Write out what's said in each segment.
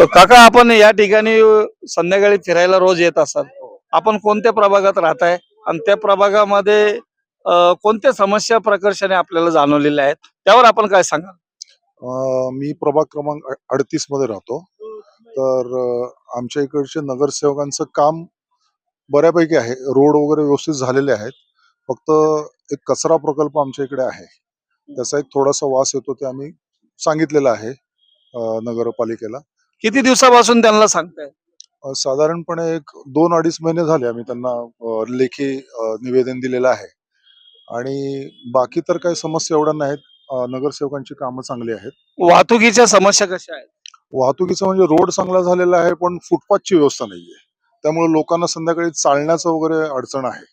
काका आपण या ठिकाणी संध्याकाळी फिरायला रोज येत असाल. आपण कोणत्या प्रभागात राहताय? आणि त्या प्रभागामध्ये कोणत्या समस्या प्रकर्षाने आपल्याला जाणवलेल्या आहेत? त्यावर आपण काय सांगाल? मी प्रभाग क्रमांक अडतीसमध्ये राहतो. तर आमच्या इकडचे नगरसेवकांचं काम बऱ्यापैकी आहे. रोड वगैरे व्यवस्थित झालेले आहेत. फक्त एक कचरा प्रकल्प आमच्या इकडे आहे. त्याचा एक थोडासा वास येतो ते आम्ही सांगितलेलं आहे नगरपालिकेला. किती दिवसापासून त्यांना सांगताय? साधारणपणे एक दोन अडीच महिने झाले आम्ही त्यांना लेखी निवेदन दिलेलं आहे. आणि बाकी तर काही समस्या एवढ्या नाहीत. नगरसेवकांची कामं चांगली आहेत. वाहतुकीच्या समस्या कशा आहेत? वाहतुकीचा म्हणजे रोड चांगला झालेला आहे पण फुटपाथची व्यवस्था नाहीये. त्यामुळे लोकांना संध्याकाळी चालण्याचं वगैरे अडचण आहे.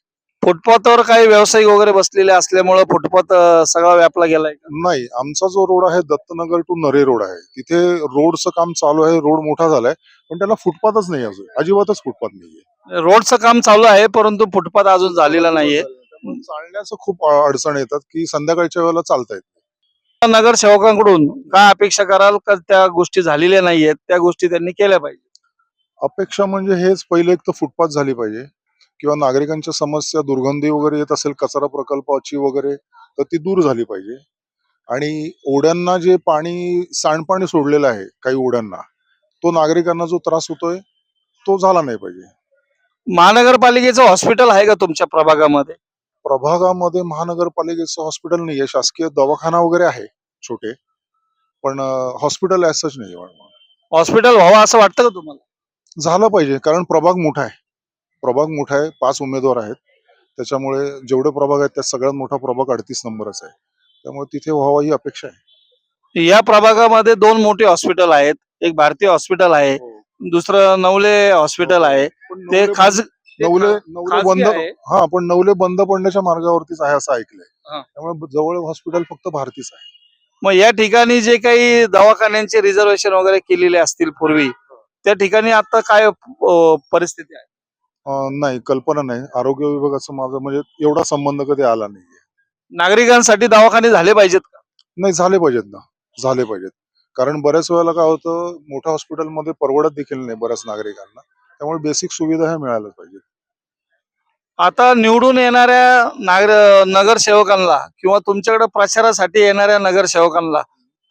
फुटपाथवर काही व्यावसायिक वगैरे बसलेले असल्यामुळे फुटपाथ अ, सगळा व्यापला गेलाय का? नाही आमचा जो रोड आहे दत्तनगर टू नरे रोड आहे. तिथे रोडचं काम चालू आहे रोड मोठा झालाय पण त्याला फुटपाथच नाही अजून. अजिबातच फुटपाथ नाहीये. रोडचं काम चालू आहे परंतु फुटपाथ अजून झालेला नाहीये. त्यामुळे चालण्याचं खूप अ- अडचण येतात की संध्याकाळच्या वेळेला चालता येत नाही. नगरसेवकांकडून काय अपेक्षा कराल का त्या गोष्टी झालेल्या नाहीयेत त्या गोष्टी त्यांनी केल्या पाहिजे अपेक्षा म्हणजे हेच पहिले एक तर फुटपाथ झाली पाहिजे. किंवा नागरिकांच्या समस्या दुर्गंधी वगैरे येत असेल कचरा प्रकल्पाची वगैरे तर ती दूर झाली पाहिजे. आणि ओढ्यांना जे पाणी सांडपाणी सोडलेलं आहे काही ओढ्यांना तो नागरिकांना जो त्रास होतोय तो झाला नाही पाहिजे. महानगरपालिकेचं हॉस्पिटल आहे का तुमच्या प्रभागामध्ये? प्रभागामध्ये महानगरपालिकेचं हॉस्पिटल नाही आहे शासकीय दवाखाना वगैरे आहे छोटे पण हॉस्पिटल सच नाही हॉस्पिटल व्हावं असं वाटतं का तुम्हाला? झालं पाहिजे कारण प्रभाग मोठा आहे. प्रभाग मोठा आहे पाच उमेदवार आहेत. त्याच्यामुळे जेवढे प्रभाग आहेत त्यात सगळ्यात मोठा प्रभाग अडतीस नंबरच आहे. त्यामुळे तिथे व्हावा ही अपेक्षा आहे. या प्रभागामध्ये दोन मोठे हॉस्पिटल आहेत. एक भारतीय हॉस्पिटल आहे दुसरं नवले हॉस्पिटल आहे. पण ते नवले खाज नवले नवले बंद आहे. हा पण नवले बंद पडण्याच्या मार्गावरतीच आहे असं ऐकलंय. हा. त्यामुळे जवळ हॉस्पिटल फक्त भारतीच आहे. मग या ठिकाणी जे काही दवाखान्यांचे रिझर्वेशन वगैरे केलेले असतील पूर्वी त्या ठिकाणी आता काय परिस्थिती आहे? नाही कल्पना नाही. आरोग्य विभागाचा माझा म्हणजे एवढा संबंध कधी आला नाहीये. नागरिकांसाठी दवाखाने झाले पाहिजेत का? नाही झाले पाहिजेत ना. झाले पाहिजेत. कारण बऱ्याच वेळेला काय होतं मोठ्या हॉस्पिटलमध्ये परवडत देखील नाही बऱ्याच नागरिकांना. त्यामुळे बेसिक सुविधा ह्या मिळायला पाहिजेत. आता निवडून येणाऱ्या नागर नगरसेवकांना किंवा तुमच्याकडे प्रचारासाठी येणाऱ्या नगरसेवकांना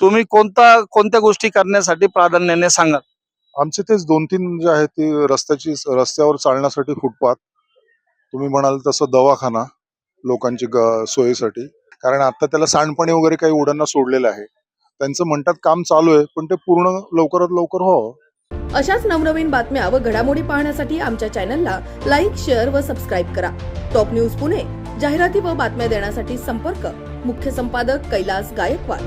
तुम्ही कोणता कोणत्या गोष्टी करण्यासाठी प्राधान्याने सांगाल? आमचे तेच दोन तीन जे आहेत ते रस्त्याची रस्त्यावर चालण्यासाठी फुटपाथ. तुम्ही म्हणाल तसं दवाखाना लोकांची सोयीसाठी. कारण आता त्याला सांडपाणी वगैरे काही उड्यांना सोडलेलं आहे. त्यांचं म्हणतात काम चालू आहे पण ते पूर्ण लवकरात लवकर व्हावं अशाच नवनवीन बातम्या व घडामोडी पाहण्यासाठी आमच्या चॅनलला लाईक शेअर व सबस्क्राईब करा. टॉप न्यूज पुणे जाहिराती व बातम्या देण्यासाठी संपर्क मुख्य संपादक कैलास गायकवाड.